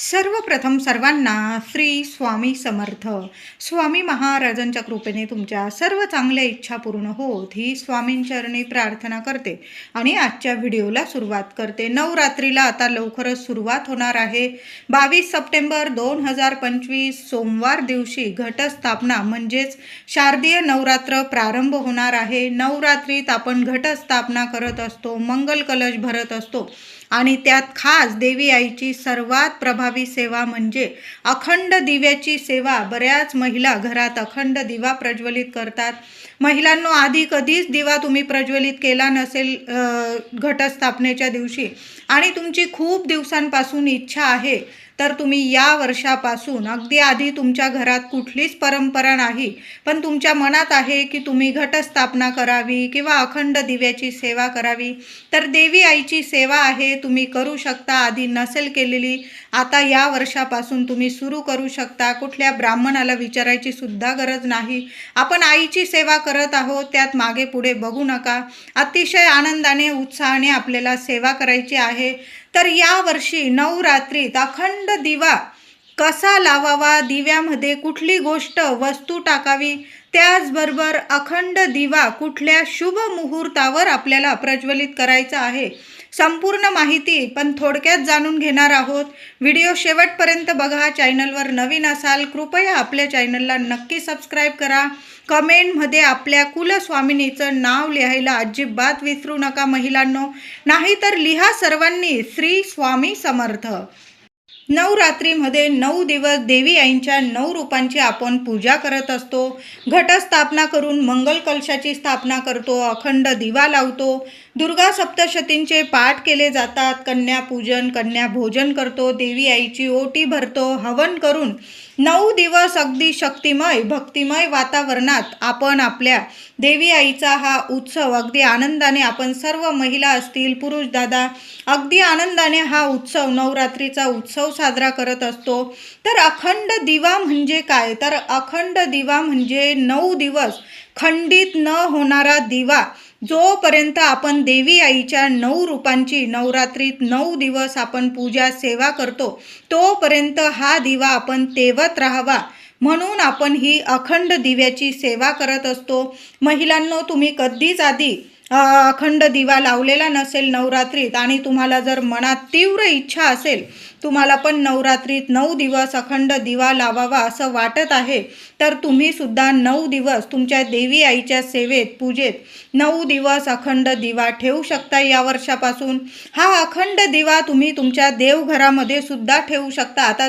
सर्वप्रथम सर्वांना श्री स्वामी समर्थ. स्वामी महाराजांच्या कृपेने तुमच्या सर्व चांगल्या इच्छा पूर्ण होत ही स्वामींचरणी प्रार्थना करते. आणि आजच्या व्हिडिओला सुरुवात करते. नवरात्रीला आता लवकरच सुरुवात होणार आहे. बावीस सप्टेंबर दोन हजार पंचवीस सोमवार दिवशी घटस्थापना म्हणजेच शारदीय नवरात्र प्रारंभ होणार आहे. नवरात्रीत आपण घटस्थापना करत असतो मंगल कलश भरत असतो. आणि त्यात खास देवी आईची सर्वात प्रभावी सेवा म्हणजे अखंड दिव्याची सेवा. बऱ्याच महिला घरात अखंड दिवा प्रज्वलित करतात. महिलांनो आधी कधीच दिवा तुम्ही प्रज्वलित केला नसेल घटस्थापनेच्या दिवशी. आणि तुमची खूप दिवसांपासून इच्छा आहे. तर तुम्ही या वर्षापासून अगदी आधी तुमच्या घरात कुठलीच परंपरा नाही पण तुमच्या मनात आहे की तुम्ही घटस्थापना करावी किंवा अखंड दिव्याची सेवा करावी तर देवी आईची सेवा आहे तुम्ही करू शकता आधी नसेल केलेली आता या वर्षापासून तुम्ही सुरू करू शकता कुठल्या ब्राह्मणाला विचारायची सुद्धा गरज नाही. आपण आईची सेवा करत आहोत त्यात मागे पुढे बघू नका. अतिशय आनंदाने उत्साहाने आपल्याला सेवा करायची आहे. तर यावर्षी नवरात्रीत अखंड दिवा कसा लावावा? दिव्यामध्ये कुठली गोष्ट वस्तू टाकावी? त्याचबरोबर अखंड दिवा कुठल्या शुभ मुहूर्तावर आपल्याला प्रज्वलित करायचा आहे संपूर्ण माहिती पण थोडक्यात जाणून घेणार आहोत. व्हिडिओ शेवटपर्यंत बघा चॅनलवर नवीन असाल कृपया आपल्या चॅनलला नक्की सबस्क्राईब करा. कमेंटमध्ये आपल्या कुलस्वामिनीचं नाव लिहायला अजिबात विसरू नका महिलांनो. नाहीतर लिहा सर्वांनी श्री स्वामी समर्थ. नवरात्रीमध्ये नऊ दिवस देवी आईंच्या नऊ रूपांची आपण पूजा करत असतो. घटस्थापना करून मंगल कलशाची स्थापना करतो अखंड दिवा लावतो. दुर्गा सप्तशतींचे पाठ केले जातात. कन्यापूजन कन्या भोजन करतो. देवी आईची ओटी भरतो. हवन करून नऊ दिवस अगदी शक्तिमय भक्तिमय वातावरणात आपण आपल्या देवी आईचा हा उत्सव अगदी आनंदाने आपण सर्व महिला असतील पुरुष दादा अगदी आनंदाने हा उत्सव नवरात्रीचा उत्सव साजरा करत असतो. तर अखंड दिवा म्हणजे काय? तर अखंड दिवा म्हणजे नऊ दिवस खंडित न होणारा दिवा. जोपर्यंत आपण देवी आईच्या नऊ रूपांची नवरात्रीत नऊ दिवस आपण पूजा सेवा करतो तोपर्यंत हा दिवा आपण तेवत राहावा. म्हणून आपण ही अखंड दिव्याची सेवा करत असतो. महिलांनो तुम्ही कधीच आधी अखंड दिवा लावलेला नसेल नवरात्रीत आणि तुम्हाला जर मनात तीव्र इच्छा असेल तुम्हाला पण नवरात्रीत नऊ दिवस अखंड दिवा लावावा असं वाटत आहे तर तुम्ही सुद्धा नऊ दिवस तुमच्या देवी आईच्या सेवेत पूजेत नऊ दिवस अखंड दिवा ठेवू शकता या वर्षापासून. हा अखंड दिवा तुम्ही तुमच्या देवघरामध्ये सुद्धा ठेवू शकता. आता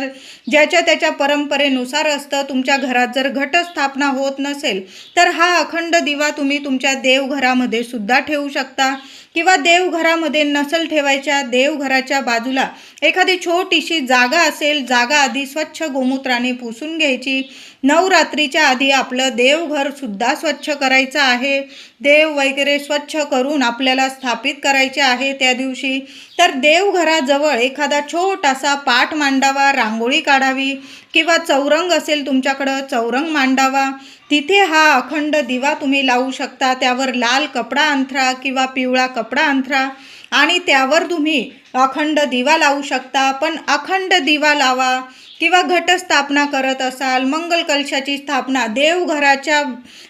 ज्याच्या त्याच्या परंपरेनुसार असतं तुमच्या घरात जर घटस्थापना होत नसेल तर हा अखंड दिवा तुम्ही तुमच्या देवघरामध्ये सुद्धा ठेवू शकता. किंवा देवघरामध्ये नसल ठेवायच्या देवघराच्या बाजूला एखादी छोटीशी जागा असेल जागा आधी स्वच्छ गोमूत्राने पुसून घ्यायची. नवरात्रीच्या आधी आपलं देवघरसुद्धा स्वच्छ करायचं आहे. देव वगैरे स्वच्छ करून आपल्याला स्थापित करायचे आहे त्या दिवशी. तर देवघराजवळ एखादा छोटासा पाठ मांडावा रांगोळी काढावी किंवा चौरंग असेल तुमच्याकडं चौरंग मांडावा. तिथे हा अखंड दिवा तुम्ही लावू शकता. त्यावर लाल कपडा अंथरा किंवा पिवळा कपडा अंथरा. आणि त्यावर तुम्ही अखंड दिवा लावू शकता. पण अखंड दिवा लावा किंवा घटस्थापना करत असाल मंगल कलशाची स्थापना देवघराच्या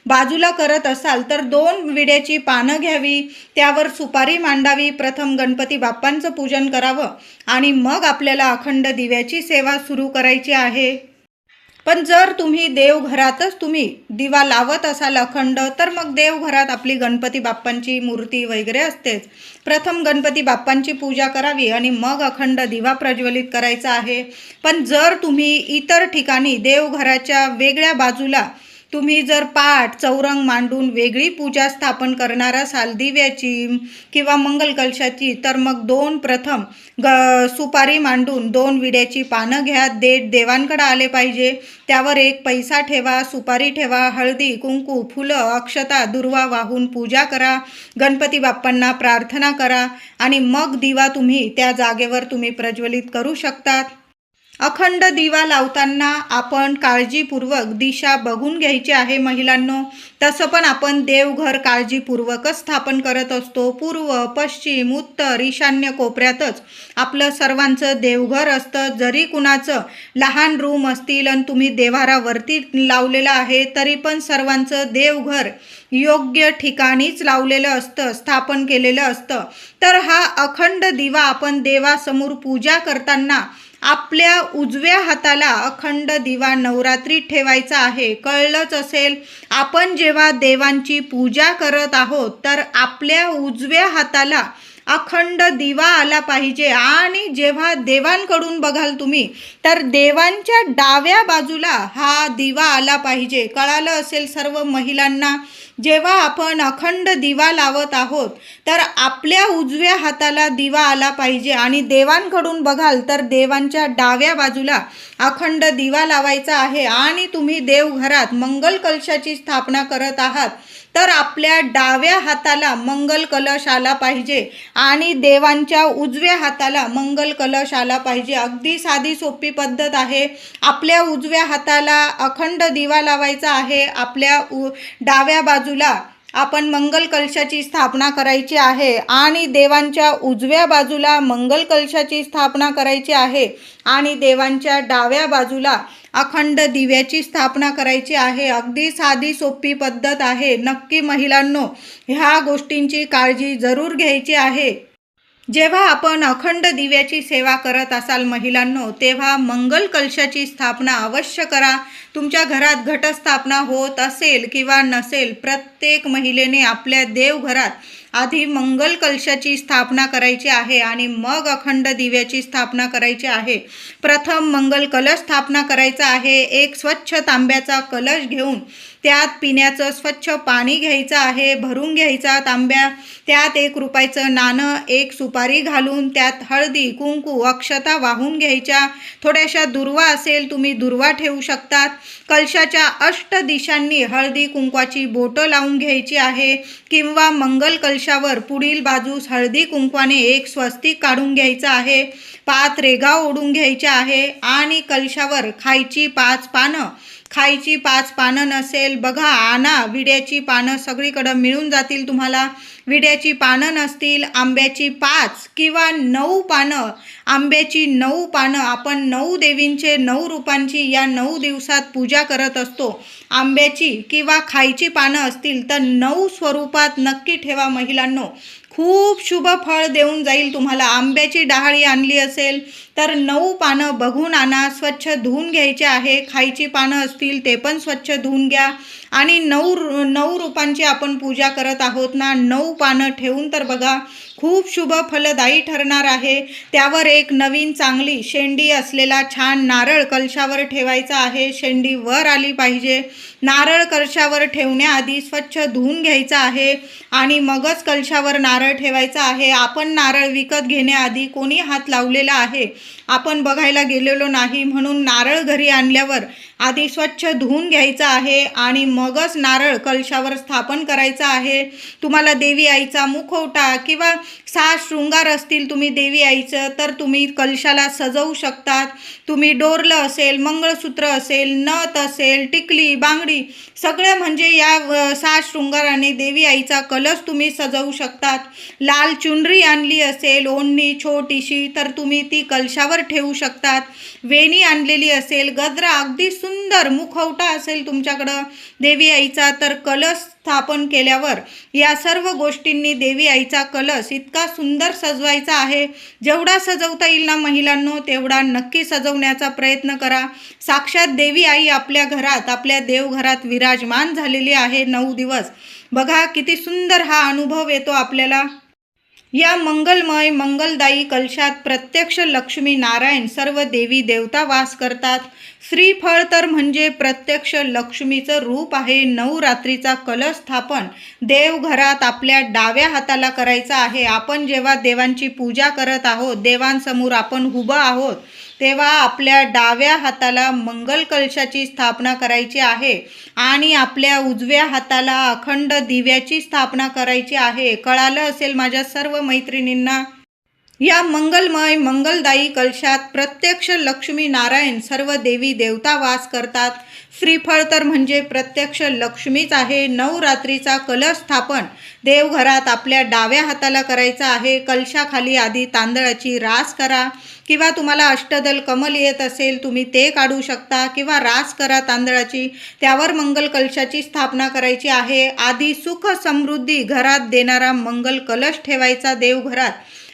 बाजूला करत असाल तर दोन विड्याची पानं घ्यावी त्यावर सुपारी मांडावी प्रथम गणपती बाप्पांचं पूजन करावं आणि मग आपल्याला अखंड दिव्याची सेवा सुरू करायची आहे. पण जर तुम्ही देवघरातच तुम्ही दिवा लावत असाल अखंड तर मग देवघरात आपली गणपती बाप्पांची मूर्ती वगैरे असतेच. प्रथम गणपती बाप्पांची पूजा करावी आणि मग अखंड दिवा प्रज्वलित करायचा आहे. पण जर तुम्ही इतर ठिकाणी देवघराच्या वेगळ्या बाजूला तुम्ही जर पाठ चौरंग मांडून वेगळी पूजा स्थापन करणार असाल दिव्याची किंवा मंगल कलशाची तर मग दोन प्रथम ग सुपारी मांडून दोन विड्याची पानं घ्या. देठ देवांकडे आले पाहिजे. त्यावर एक पैसा ठेवा सुपारी ठेवा हळदी कुंकू फुलं अक्षता दुर्वा वाहून पूजा करा. गणपती बाप्पांना प्रार्थना करा. आणि मग दिवा तुम्ही त्या जागेवर तुम्ही प्रज्वलित करू शकतात. अखंड दिवा लावताना आपण काळजीपूर्वक दिशा बघून घ्यायची आहे महिलांनो. तसं पण आपण देवघर काळजीपूर्वकच स्थापन करत असतो. पूर्व पश्चिम उत्तर ईशान्य कोपऱ्यातच आपलं सर्वांचं देवघर असतं. जरी कुणाचं लहान रूम असतील आणि तुम्ही देवारावरती लावलेलं आहे तरी पण सर्वांचं देवघर योग्य ठिकाणीच लावलेलं असतं स्थापन केलेलं असतं. तर हा अखंड दिवा आपण देवासमोर पूजा करताना आपल्या उजव्या हाताला अखंड दिवा नवरात्रीत ठेवायचा आहे. कळलंच असेल आपण जेव्हा देवांची पूजा करत आहोत तर आपल्या उजव्या हाताला अखंड दिवा आला पाहिजे. आणि जेव्हा देवांकडून बघाल तुम्ही तर देवांच्या डाव्या बाजूला हा दिवा आला पाहिजे. कळालं असेल सर्व महिलांना? जेव्हा आपण अखंड दिवा लावत आहोत तर आपल्या उजव्या हाताला दिवा आला पाहिजे. आणि देवांकडून बघाल तर देवांच्या डाव्या बाजूला अखंड दिवा लावायचा आहे. आणि तुम्ही देवघरात मंगल कलशाची स्थापना करत आहात तर आपल्या डाव्या हाताला मंगल कलश आला पाहिजे. आणि देवांच्या उजव्या हाताला मंगल कलश आला पाहिजे. अगदी साधी सोपी पद्धत आहे. आपल्या उजव्या हाताला अखंड दिवा लावायचा आहे. आपल्या उ डाव्या बाजू बाजूला आपण मंगल कलशाची स्थापना करायची आहे आणि देवांच्या उजव्या बाजूला मंगल कलशाची स्थापना करायची आहे आणि देवांच्या डाव्या बाजूला अखंड दिव्याची स्थापना करायची आहे. अगदी साधी सोपी पद्धत आहे. नक्की महिलांनो ह्या गोष्टींची काळजी जरूर घ्यायची आहे. जेव्हा आपण अखंड दिव्याची सेवा करत असाल महिलांनो तेव्हा मंगल कलशाची स्थापना अवश्य करा. तुमच्या घरात घटस्थापना होत असेल किंवा नसेल प्रत्येक महिलेने आपल्या देवघरात आधी मंगल कलशाची स्थापना करायची आहे आणि मग अखंड दिव्याची स्थापना करायची आहे. प्रथम मंगल कलश स्थापना करायचा आहे. एक स्वच्छ तांब्याचा कलश घेऊन त्यात पिण्याचं स्वच्छ पाणी घ्यायचं आहे. भरून घ्यायचा तांब्या. त्यात एक रुपयाचं नाणं एक सुपारी घालून त्यात हळदी कुंकू अक्षता वाहून घ्यायच्या. थोड्याशा दुर्वा असेल तुम्ही दुर्वा ठेवू शकतात. कलशाच्या अष्ट दिशांनी हळदी कुंकवाची बोटं लावून घ्यायची आहे किंवा मंगल कलशावर पुढील बाजूस हळदी कुंकवाने एक स्वस्तिक काढून घ्यायचं आहे पाच रेगा ओढून घ्यायच्या आहे आणि कलशावर खायची पाच पानं खायची पाच पानं नसेल बघा आणा विड्याची पानं सगळीकडं मिळून जातील तुम्हाला. विड्याची पानं नसतील आंब्याची पाच किंवा नऊ पानं. आंब्याची नऊ पानं आपण नऊ देवींचे नऊ रूपांची या नऊ दिवसात पूजा करत असतो. आंब्याची किंवा खायची पानं असतील तर नऊ स्वरूपात नक्की ठेवा महिलांनो. खूप शुभ फळ देऊन जाईल तुम्हाला. आंब्याची डहाळी आणली असेल तर नऊ पानं बघून आणा स्वच्छ धुवून घ्यायचे आहे. खायची पानं असतील ते पण स्वच्छ धुवून घ्या. आणि नऊ रु- नऊ रूपांची आपण पूजा करत आहोत ना नऊ पानं ठेवून तर बघा खूप शुभ फलदायी ठरणार आहे. त्यावर एक नवीन चांगली शेंडी असलेला छान नारळ कलशावर ठेवायचा आहे. शेंडी वर आली पाहिजे. नारळ कलशावर ठेवण्याआधी स्वच्छ धुवून घ्यायचा आहे. आणि मगच कलशावर नारळ ठेवायचा आहे. आपण नारळ विकत घेण्याआधी कोणी हात लावलेला आहे? आपण बघायला गेलेलो नाही म्हणून नारळ घरी आणल्यावर आधी स्वच्छ धुवून घ्यायचं आहे आणि मगच नारळ कलशावर स्थापन करायचं आहे. तुम्हाला देवी आईचा मुखवटा किंवा सहा शृंगार असतील तुम्ही देवी आईचं तर तुम्ही कलशाला सजवू शकतात. तुम्ही डोरलं असेल मंगळसूत्र असेल नथ असेल टिकली बांगडी सगळं म्हणजे या अ, सहा शृंगाराने देवी आईचा कलश तुम्ही सजवू शकतात. लाल चुनरी आणली असेल ओढणी छोटीशी तर तुम्ही ती कलशावर ठेवू शकतात. वेणी आणलेली असेल गजरा अगदी सुंदर मुखवटा असेल तुमच्याकडं. देवी आईचा तर कलश स्थापन केल्यावर या सर्व गोष्टींनी देवी आईचा कलश इतका सुंदर सजवायचा आहे. जेवढा सजवता येईल ना महिलांनो तेवढा नक्की सजवण्याचा प्रयत्न करा. साक्षात देवी आई आपल्या घरात आपल्या देवघरात विराजमान झालेली आहे नऊ दिवस. बघा किती सुंदर हा अनुभव येतो आपल्याला. या मंगलमय मंगलदायी कलशात प्रत्यक्ष लक्ष्मी नारायण सर्व देवी देवता वास करतात. श्रीफळ तर म्हणजे प्रत्यक्ष लक्ष्मीचं रूप आहे. नवरात्रीचा कलश स्थापन देवघरात आपल्या डाव्या हाताला करायचा आहे. आपण जेव्हा देवांची पूजा करत आहोत देवांसमोर आपण उभं आहोत तेव्हा आपल्या डाव्या हाताला मंगल कलशाची स्थापना करायची आहे आणि आपल्या उजव्या हाताला अखंड दिव्याची स्थापना करायची आहे. कळालं असेल माझ्या सर्व मैत्रिणींना? या मंगलमय मंगलदायी कलशात प्रत्यक्ष लक्ष्मी नारायण सर्व देवी देवता वास करतात. श्रीफळ तर म्हणजे प्रत्यक्ष लक्ष्मीच आहे. नवरात्रीचा कलश स्थापन देवघरात आपल्या डाव्या हाताला करायचा आहे. कलशाखाली आधी तांदळाची रास करा. किंवा तुम्हाला अष्टदल कमल येत असेल तुम्ही ते काढू शकता. किंवा रास करा तांदळाची. त्यावर मंगल कलशाची स्थापना करायची आहे. आधी सुख समृद्धी घरात देणारा मंगल कलश ठेवायचा देवघरात.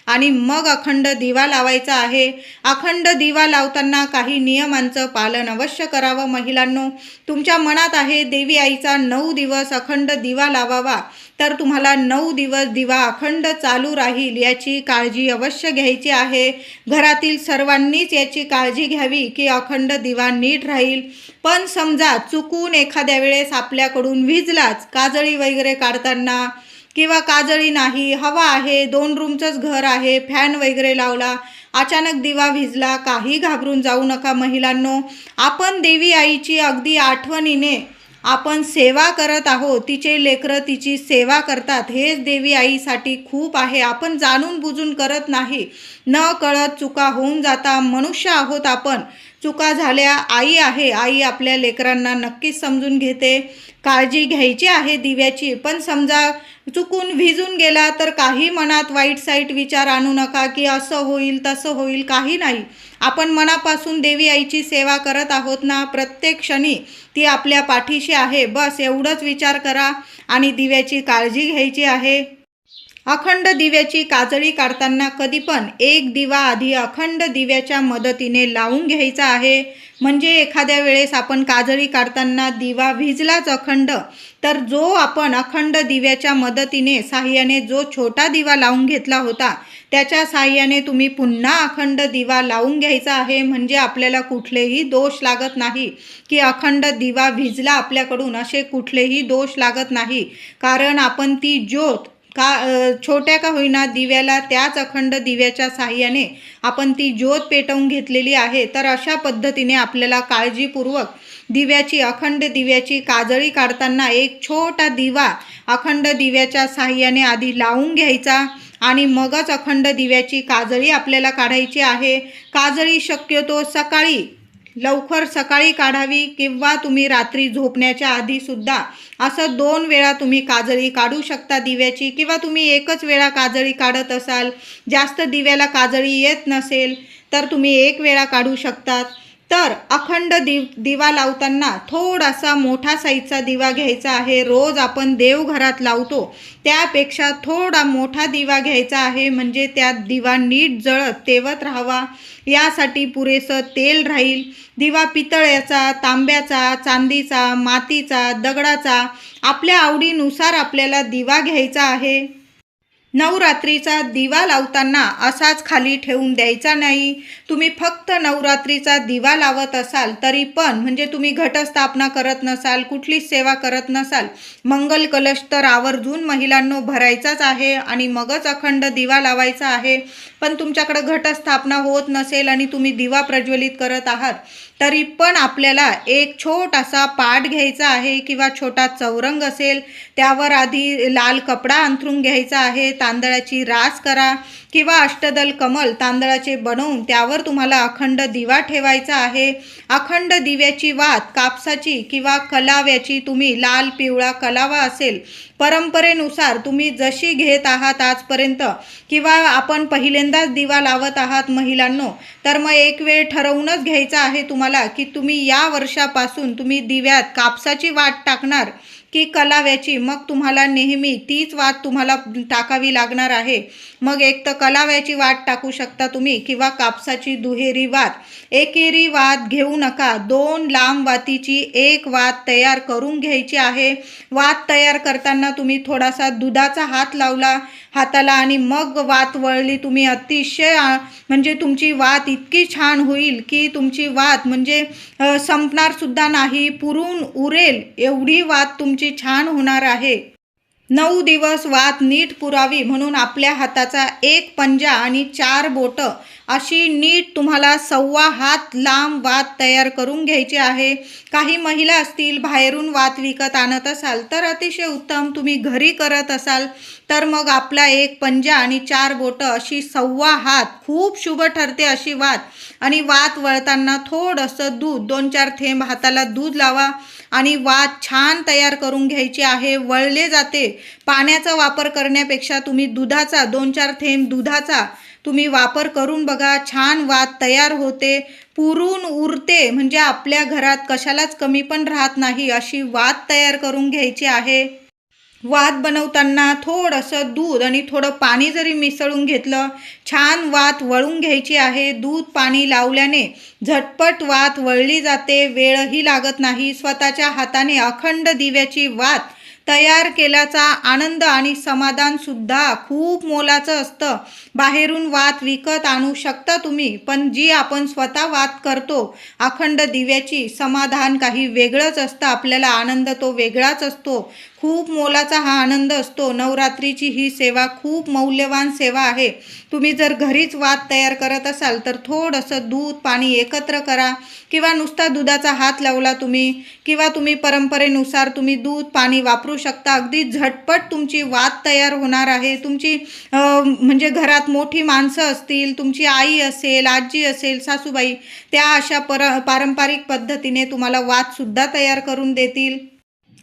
आणि मग अखंड दिवा लावायचा आहे. अखंड दिवा लावताना काही नियमांचं पालन अवश्य करावं महिलांनो. तुमच्या मनात आहे देवी आईचा नऊ दिवस अखंड दिवा लावावा. तर तुम्हाला नऊ दिवस दिवा अखंड चालू राहील याची काळजी अवश्य घ्यायची आहे. घरातील सर्वांनीच याची काळजी घ्यावी की अखंड दिवा नीट राहील. पण समजा चुकून एखाद्या वेळेस आपल्याकडून विजलाच काजळी वगैरे काढताना किंवा काजळी नाही हवा आहे दोन रूमचंच घर आहे फॅन वगैरे लावला अचानक दिवा भिजला काही घाबरून जाऊ नका महिलांनो. आपण देवी आईची अगदी आठवणीने आपण सेवा करत आहोत तिचे लेकरं तिची सेवा करतात हेच देवी आईसाठी खूप आहे. आपण जाणून बुजून करत नाही. न कळत चुका होऊन जाता मनुष्य आहोत आपण. चुका झाल्या. आई आहे. आई आपल्या लेकरांना नक्कीच समजून घेते. काळजी घ्यायची आहे दिव्याची. पण समजा चुकून भिजून गेला तर काही मनात वाईट साईट विचार आणू नका की असं होईल तसं होईल. काही नाही. आपण मनापासून देवी आईची सेवा करत आहोत ना? प्रत्येक क्षणी ती आपल्या पाठीशी आहे. बस एवढंच विचार करा आणि दिव्याची काळजी घ्यायची आहे. अखंड दिव्याची काजळी काढताना कधी पण एक दिवा आधी अखंड दिव्याच्या मदतीने लावून घ्यायचा आहे. म्हणजे एखाद्या वेळेस आपण काजळी काढताना दिवा भिजलाच अखंड तर जो आपण अखंड दिव्याच्या मदतीने साह्याने जो छोटा दिवा लावून घेतला होता त्याच्या साह्याने तुम्ही पुन्हा अखंड दिवा लावून घ्यायचा आहे. म्हणजे आपल्याला कुठलेही दोष लागत नाही की अखंड दिवा भिजला आपल्याकडून असे कुठलेही दोष लागत नाही. कारण आपण ती ज्योत का छोट्या का होईना दिव्याला त्याच अखंड दिव्याच्या साह्याने आपण ती ज्योत पेटवून घेतलेली आहे तर अशा पद्धतीने आपल्याला काळजीपूर्वक दिव्याची अखंड दिव्याची काजळी काढताना एक छोटा दिवा अखंड दिव्याच्या साह्याने आधी लावून घ्यायचा आणि मगच अखंड दिव्याची काजळी आपल्याला काढायची आहे. काजळी शक्यतो सकाळी लवकर सकाळी काढावी किंवा तुम्ही रात्री झोपण्याच्या आधीसुद्धा असं दोन वेळा तुम्ही काजळी काढू शकता दिव्याची किंवा तुम्ही एकच वेळा काजळी काढत असाल जास्त दिव्याला काजळी येत नसेल तर तुम्ही एक वेळा काढू शकतात. तर अखंड दिव दिवा लावताना थोडासा मोठा साईजचा दिवा घ्यायचा आहे. रोज आपण देवघरात लावतो. त्यापेक्षा थोडा मोठा दिवा घ्यायचा आहे. म्हणजे त्यात दिवा नीट जळत तेवत राहावा. यासाठी पुरेसं तेल राहील. दिवा पितळ्याचा तांब्याचा चांदीचा मातीचा दगडाचा आपल्या आवडीनुसार आपल्याला दिवा घ्यायचा आहे. नवरात्रीचा दिवा लावताना असाच खाली ठेवून द्यायचा नाही. तुम्ही फक्त नवरात्रीचा दिवा लावत असाल तरी पण म्हणजे तुम्ही घटस्थापना करत नसाल कुठलीच सेवा करत नसाल मंगल कलश तर आवर्जून महिलांनो भरायचाच आहे आणि मगच अखंड दिवा लावायचा आहे. पण तुमच्याकडे घटस्थापना होत नसेल आणि तुम्ही दिवा प्रज्वलित करत आहात तरी पण आपल्याला एक छोटासा पाट घ्यायचा आहे किंवा छोटा चौरंग असेल त्यावर आधी लाल कपडा अंथरून घ्यायचा आहे तांदळाची रास करा किंवा अष्टदल कमल तांदळाचे बनवून त्यावर तुम्हाला अखंड दिवा ठेवायचा आहे. अखंड दिव्याची वात कापसाची किंवा कलाव्याची तुम्ही लाल पिवळा कलावा असेल परंपरेनुसार तुम्ही जशी घेत आहात आजपर्यंत किंवा आपण पहिल्यांदाच दिवा लावत आहात महिलांनो तर मग एक वेळ ठरवूनच घ्यायचा आहे तुम्हाला की तुम्ही या वर्षापासून तुम्ही दिव्यात कापसाची वाट टाकणार की कलाव्याची? मग तुम्हाला नेहमी तीच वाद तुम्हाला टाकावी लागणार आहे. मग एक तर कलाव्याची वाट टाकू शकता तुम्ही किंवा कापसाची दुहेरी वात. एकेरी वात घेऊ नका. दोन लांब वातीची एक वात तयार करून घ्यायची आहे. वात तयार करताना तुम्ही थोडासा दुधाचा हात लावला हाताला आणि मग वात वळली तुम्ही. अतिशय म्हणजे तुमची वात इतकी छान होईल की तुमची वात म्हणजे संपणारसुद्धा नाही. पुरून उरेल. एवढी वात तुमची छान होणार आहे. नऊ दिवस वात नीट पुरावी म्हणून आपल्या हाताचा एक पंजा आणि चार बोटं अशी नीट तुम्हाला सव्वा हात लांब वात तयार करून घ्यायची आहे. काही महिला असतील बाहेरून वात विकत आणत असाल तर अतिशय उत्तम. तुम्ही घरी करत असाल तर मग आपला एक पंजा आणि चार बोटं अशी सव्वा हात खूप शुभ ठरते अशी वात. आणि वात वळताना थोडंसं दूध दोन चार थेंब हाताला दूध लावा. आणि वात छान तयार करून घ्यायची आहे. वळले जाते. पाण्याचा वापर करण्यापेक्षा तुम्ही दुधाचा दोन चार थेंब दुधाचा तुम्ही वापर करून बघा. छान वात तयार होते. पुरून उरते. म्हणजे आपल्या घरात कशालाच कमी पण राहत नाही. अशी वात तयार करून घ्यायची आहे. वात बनवताना थोडंसं दूध आणि थोडं पाणी जरी मिसळून घेतलं छान वात वळून घ्यायची आहे. दूध पाणी लावल्याने झटपट वात वळली जाते वेळही लागत नाही. स्वतःच्या हाताने अखंड दिव्याची वात तयार केल्याचा आनंद आणि समाधानसुद्धा खूप मोलाचं असतं. बाहेरून वात विकत आणू शकता तुम्ही पण जी आपण स्वतः वात करतो अखंड दिव्याची समाधान काही वेगळंच असतं. आपल्याला आनंद तो वेगळाच असतो. खूप मोलाचा हा आनंद असतो. नवरात्रीची ही सेवा खूप मौल्यवान सेवा आहे. तुम्ही जर घरीच वात तयार करत असाल तर थोडंसं दूध पाणी एकत्र करा किंवा नुसता दुधाचा हात लावला तुम्ही किंवा तुम्ही परंपरेनुसार तुम्ही दूध पाणी वापरू शकता. अगदी झटपट तुमची वात तयार होणार आहे. तुमची म्हणजे घरात मोठी माणसं असतील तुमची आई असेल आजी असेल सासूबाई त्या अशा पर पारंपरिक पद्धतीने तुम्हाला वातसुद्धा तयार करून देतील.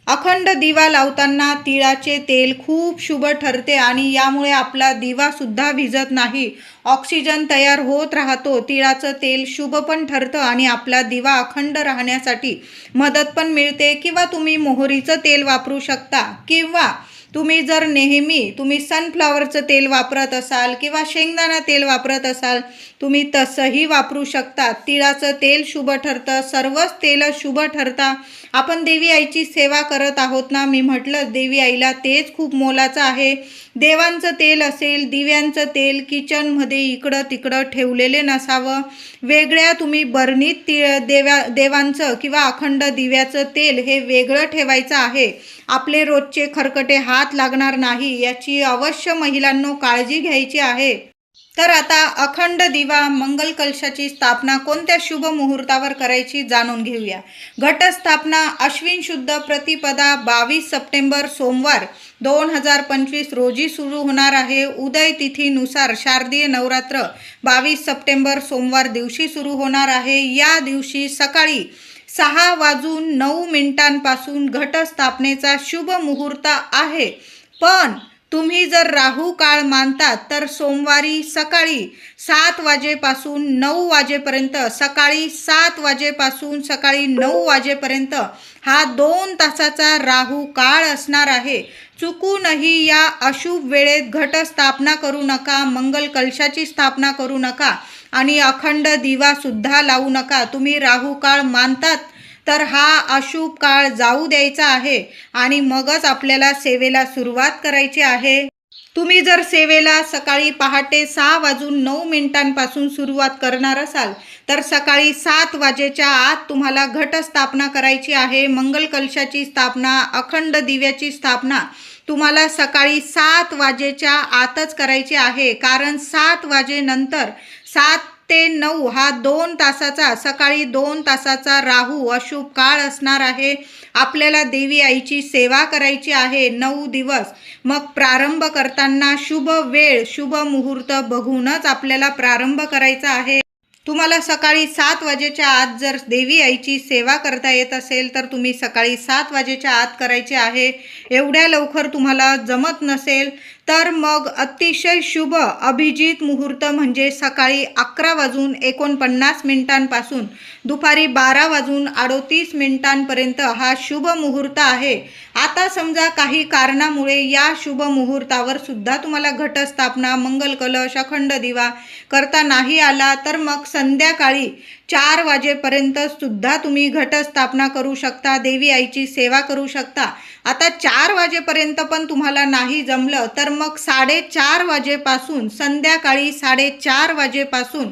अखंड दिवा लावताना तिळाचे तेल खूप शुभ ठरते आणि यामुळे आपला दिवासुद्धा भिजत नाही. ऑक्सिजन तयार होत राहतो. तिळाचं तेल शुभ पण ठरतं आणि आपला दिवा अखंड राहण्यासाठी मदत पण मिळते. किंवा तुम्ही मोहरीचं तेल वापरू शकता. किंवा तुम्ही जर नेहमी तुम्ही सनफ्लॉवरचं तेल वापरत असाल किंवा शेंगदाणा तेल वापरत असाल तुम्ही तसंही वापरू शकता. तिळाचं तेल शुभ ठरतं. सर्वच तेल शुभ ठरता. आपण देवी आईची सेवा करत आहोत ना? मी म्हटलं देवी आईला तेच खूप मोलाचं आहे. देवांचं तेल असेल दिव्यांचं तेल किचनमध्ये इकडं तिकडं ठेवलेले नसावं. वेगळ्या तुम्ही बरणीत ति देव्या देवांचं किंवा अखंड दिव्याचं तेल हे वेगळं ठेवायचं आहे. आपले रोजचे खरकटे हात लागणार नाही. याची अवश्य महिलांनो काळजी घ्यायची आहे. तर आता अखंड दिवा मंगल कलशाची स्थापना कोणत्या शुभ मुहूर्तावर करायची जाणून घेऊया. घटस्थापना अश्विन शुद्ध प्रतिपदा बावीस सप्टेंबर सोमवार दोन हजार पंचवीस रोजी सुरू होणार आहे. उदय तिथीनुसार शारदीय नवरात्र बावीस सप्टेंबर सोमवार दिवशी सुरू होणार आहे. या दिवशी सकाळी सहा वाजून नऊ मिनिटांपासून घटस्थापनेचा शुभ मुहूर्त आहे. पण तुम्ही जर राहू काळ मानतात तर सोमवारी सकाळी सात वाजेपासून नऊ वाजेपर्यंत सकाळी सात वाजेपासून सकाळी नऊ वाजेपर्यंत हा दोन तासाचा राहू काळ असणार आहे. चुकूनही या अशुभ वेळेत घट स्थापना करू नका मंगल कलशाची स्थापना करू नका आणि अखंड दिवासुद्धा लावू नका. तुम्ही राहू काळ मानतात तर हा अशुभ काळ जाऊ द्यायचा आहे आणि मगच आपल्याला सेवेला सुरुवात करायची आहे. तुम्ही जर सेवेला सकाळी पहाटे सहा वाजून नऊ मिनिटांपासून सुरुवात करणार असाल तर सकाळी सात वाजेच्या आत तुम्हाला घटस्थापना करायची आहे. मंगल कलशाची स्थापना अखंड दिव्याची स्थापना तुम्हाला सकाळी सात वाजेच्या आतच करायची आहे. कारण सात वाजेनंतर सात ते नऊ हा दोन तासाचा सकाळी दोन तासाचा राहू अशुभ काळ असणार आहे. आपल्याला देवी आईची सेवा करायची आहे. नऊ दिवस. मग प्रारंभ करताना शुभ वेळ शुभ मुहूर्त बघूनच आपल्याला प्रारंभ करायचा आहे. तुम्हाला सकाळी सात वाजेच्या आत जर देवी आईची सेवा करता येत असेल तर तुम्ही सकाळी सात वाजेच्या आत करायचे आहे. एवढ्या लवकर तुम्हाला जमत नसेल तर मग अतिशय शुभ अभिजित मुहूर्त म्हणजे सकाळी अकरा वाजून एकोणपन्नास मिनिटांपासून दुपारी बारा वाजून अडोतीस मिनिटांपर्यंत हा शुभ मुहूर्त आहे. आता समजा काही कारणामुळे या शुभ मुहूर्तावर सुद्धा तुम्हाला घटस्थापना मंगल कलश अखंड दिवा करता नाही आला तर मग संध्याकाळी चार वाजेपर्यंत सुद्धा तुम्ही घटस्थापना करू शकता देवी आईची सेवा करू शकता. आता चार वाजेपर्यंत पण तुम्हाला नाही जमलं तर मग साडेचार वाजेपासून संध्याकाळी साडेचार वाजेपासून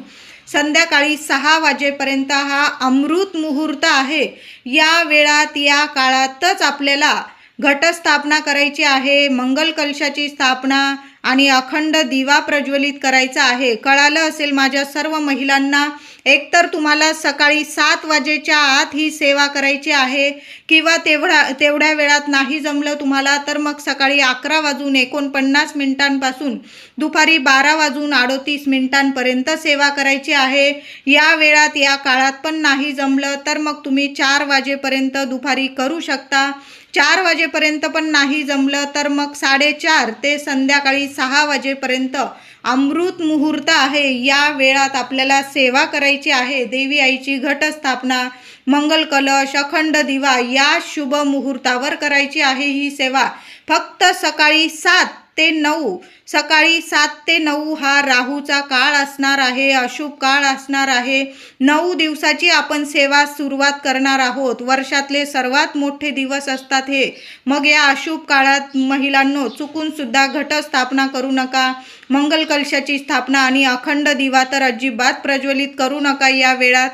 संध्याकाळी सहा वाजेपर्यंत हा अमृत मुहूर्त आहे. या वेळात या काळातच आपल्याला घटस्थापना करायची आहे मंगल कलशाची स्थापना आणि अखंड दिवा प्रज्वलित करायचा आहे. कळालं असेल माझ्या सर्व महिलांना एकतर तुम्हाला सकाळी सात वाजेच्या आत ही सेवा करायची आहे किंवा तेवढा तेवढ्या वेळात नाही जमलं तुम्हाला तर मग सकाळी अकरा वाजून एकोणपन्नास मिनिटांपासून दुपारी बारा वाजून अडोतीस मिनिटांपर्यंत सेवा करायची आहे. या वेळात या काळात पण नाही जमलं तर मग तुम्ही चार वाजेपर्यंत दुपारी करू शकता. चार वाजेपर्यंत पण नाही जमलं तर मग साडेचार ते संध्याकाळी सहा वाजेपर्यंत अमृत मुहूर्त आहे. या वेळात आपल्याला सेवा करायची आहे. देवी आईची घटस्थापना मंगल कलश अखंड दिवा या शुभ मुहूर्तावर करायची आहे ही सेवा. फक्त सकाळी सात ते नऊ. सकाळी सात ते नऊ हा राहूचा काळ असणार आहे अशुभ काळ असणार आहे. नऊ दिवसाची आपण सेवा सुरुवात करणार आहोत. वर्षातले सर्वात मोठे दिवस असतात हे. मग या अशुभ काळात महिलांनो चुकूनसुद्धा घटस्थापना करू नका. मंगल कलशाची स्थापना आणि अखंड दिवा तर अजिबात प्रज्वलित करू नका या वेळात.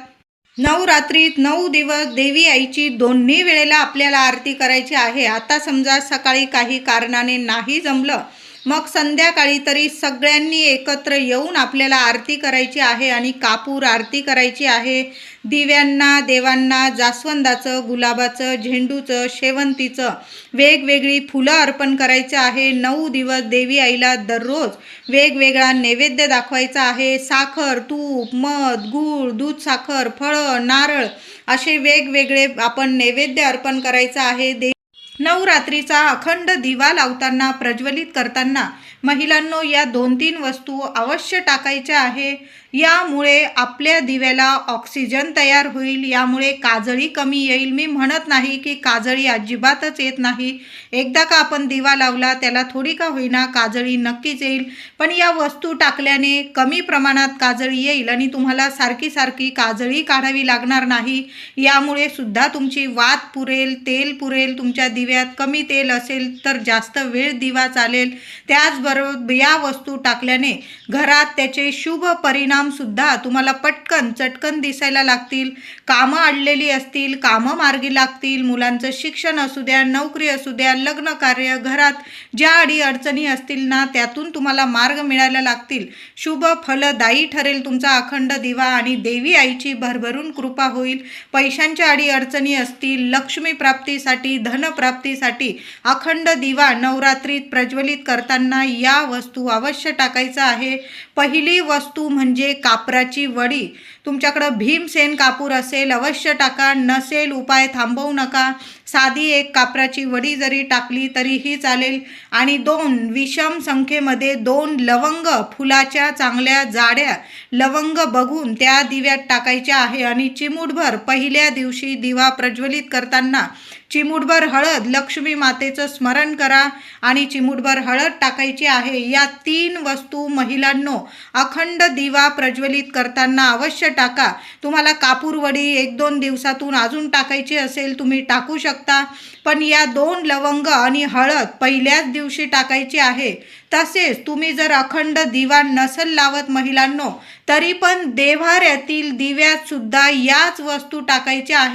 नऊ रात्रीत नऊ दिवस देवी आईची दोन्ही वेळेला आपल्याला आरती करायची आहे. आता समजा सकाळी काही कारणाने नाही जमलं मग संध्याकाळी तरी सगळ्यांनी एकत्र येऊन आपल्याला आरती करायची आहे आणि कापूर आरती करायची आहे. दिव्यांना देवांना जास्वंदाचं गुलाबाचं झेंडूचं शेवंतीचं वेगवेगळी फुलं अर्पण करायचं आहे. नऊ दिवस देवी आईला दररोज वेगवेगळा नैवेद्य दाखवायचा आहे. साखर तूप मध गूळ दूध साखर फळं नारळ असे वेगवेगळे आपण नैवेद्य अर्पण करायचं आहे. दे नवरात्रीचा अखंड दिवा लावताना प्रज्वलित करताना महिलांनो या दोन तीन वस्तू अवश्य टाकायच्या आहे. यामुळे आपल्या दिव्याला ऑक्सिजन तयार होईल यामुळे काजळी कमी येईल. मी म्हणत नाही की काजळी अजिबातच येत नाही. एकदा का आपण दिवा लावला त्याला थोडी का होईना काजळी नक्कीच येईल. पण या वस्तू टाकल्याने कमी प्रमाणात काजळी येईल आणि तुम्हाला सारखी सारखी काजळी काढावी लागणार नाही. यामुळे सुद्धा तुमची वात पुरेल तेल पुरेल तुमच्या दिव्यात कमी तेल असेल तर जास्त वेळ दिवा चालेल. त्याचबरोबर या वस्तू टाकल्याने घरात त्याचे शुभ परिणाम सुद्धा तुम्हाला पटकन चटकन दिसायला लागतील. कामं अडलेली असतील कामं मार्गी लागतील. मुलांचं शिक्षण असू द्या नोकरी असू द्या लग्न कार्य घरात ज्या अडी अडचणी असतील ना त्यातून तुम्हाला मार्ग मिळायला लागतील. शुभ फलदायी ठरेल तुमचा अखंड दिवा आणि देवी आईची भरभरून कृपा होईल. पैशांच्या अडी अडचणी असतील लक्ष्मी प्राप्तीसाठी धनप्राप्तीसाठी अखंड दिवा नवरात्रीत प्रज्वलित करताना या वस्तू अवश्य टाकायचा आहे. पहिली वस्तू म्हणजे कापराची वडी. तुमच्याकडं भीमसेन कापूर असेल अवश्य टाका. नसेल उपाय थांबवू नका. साधी एक कापराची वडी जरी टाकली तरीही चालेल. आणि दोन विषम संख्येमध्ये दोन लवंग फुलाच्या चांगल्या जाड्या लवंग बघून त्या दिव्यात टाकायच्या आहे. आणि चिमूटभर पहिल्या दिवशी दिवा प्रज्वलित करताना चिमूटभर हळद लक्ष्मी मातेचं स्मरण करा आणि चिमूटभर हळद टाकायची आहे. या तीन वस्तू महिलांनो अखंड दिवा प्रज्वलित करताना अवश्य टाका. तुम्हाला कापूरवडी एक दोन दिवसातून अजून टाकायची असेल तुम्ही टाकू शकता. पण या दोन लवंग आणि हळद पहिल्याच दिवशी टाकायची आहे. तसेच तुम्ही जर अखंड दिवा नसल लावत महिलांनो तरी पण देव्हाऱ्यातील दिव्यात सुद्धा याच वस्तू टाकायच्या आहे.